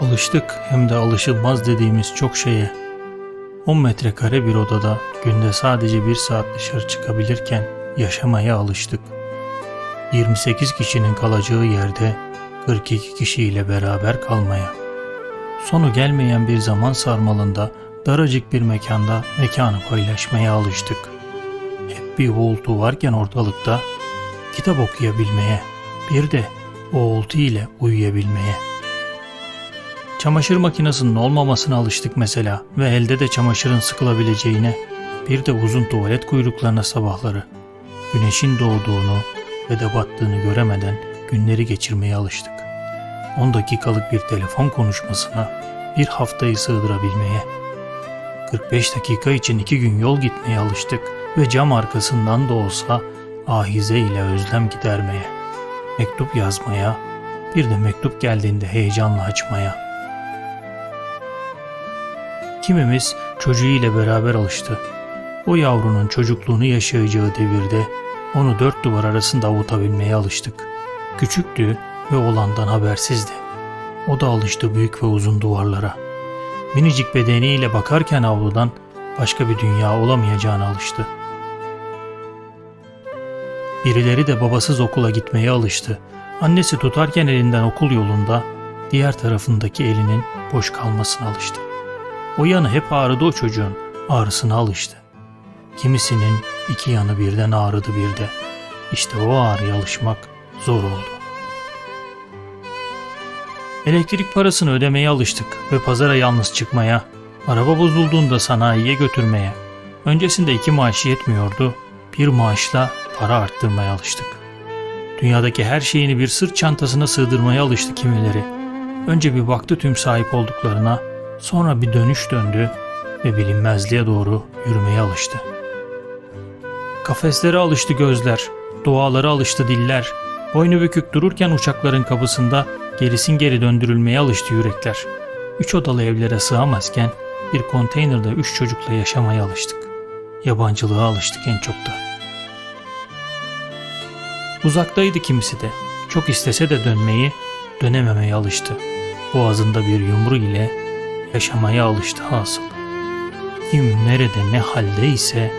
Alıştık hem de alışılmaz dediğimiz çok şeye. 10 metrekare bir odada günde sadece bir saat dışarı çıkabilirken yaşamaya alıştık. 28 kişinin kalacağı yerde 42 kişiyle beraber kalmaya. Sonu gelmeyen bir zaman sarmalında daracık bir mekanda mekanı paylaşmaya alıştık. Hep bir uğultu varken ortalıkta kitap okuyabilmeye, bir de uğultu ile uyuyabilmeye. Çamaşır makinesinin olmamasına alıştık mesela ve elde de çamaşırın sıkılabileceğine, bir de uzun tuvalet kuyruklarına sabahları. Güneşin doğduğunu ve de battığını göremeden günleri geçirmeye alıştık. 10 dakikalık bir telefon konuşmasına bir haftayı sığdırabilmeye. 45 dakika için iki gün yol gitmeye alıştık ve cam arkasından da olsa ahize ile özlem gidermeye. Mektup yazmaya, bir de mektup geldiğinde heyecanla açmaya. Kimimiz çocuğu ile beraber alıştı. O yavrunun çocukluğunu yaşayacağı devirde onu dört duvar arasında avutabilmeye alıştık. Küçüktü ve olandan habersizdi. O da alıştı büyük ve uzun duvarlara. Minicik bedeniyle bakarken avludan başka bir dünya olamayacağına alıştı. Birileri de babasız okula gitmeye alıştı. Annesi tutarken elinden okul yolunda diğer tarafındaki elinin boş kalmasına alıştı. O yanı hep ağrıdı o çocuğun, ağrısına alıştı. Kimisinin iki yanı birden ağrıdı bir de. İşte o ağrıya alışmak zor oldu. Elektrik parasını ödemeye alıştık ve pazara yalnız çıkmaya, araba bozulduğunda sanayiye götürmeye. Öncesinde iki maaşı yetmiyordu, bir maaşla para arttırmaya alıştık. Dünyadaki her şeyini bir sırt çantasına sığdırmaya alıştı kimileri. Önce bir baktı tüm sahip olduklarına, sonra bir dönüş döndü ve bilinmezliğe doğru yürümeye alıştı. Kafeslere alıştı gözler, dualara alıştı diller, boynu bükük dururken uçakların kapısında gerisin geri döndürülmeye alıştı yürekler. Üç odalı evlere sığamazken bir konteynerde üç çocukla yaşamaya alıştık. Yabancılığa alıştık en çok da. Uzaktaydı kimisi de. Çok istese de dönmeyi, dönememeye alıştı. Boğazında bir yumru ile yaşamaya alıştı hasıl. Kim nerede ne haldeyse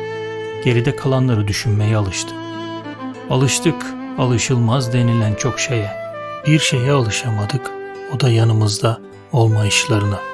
geride kalanları düşünmeye alıştı. Alıştık, alışılmaz denilen çok şeye. Bir şeye alışamadık, o da yanımızda olmayışlarına.''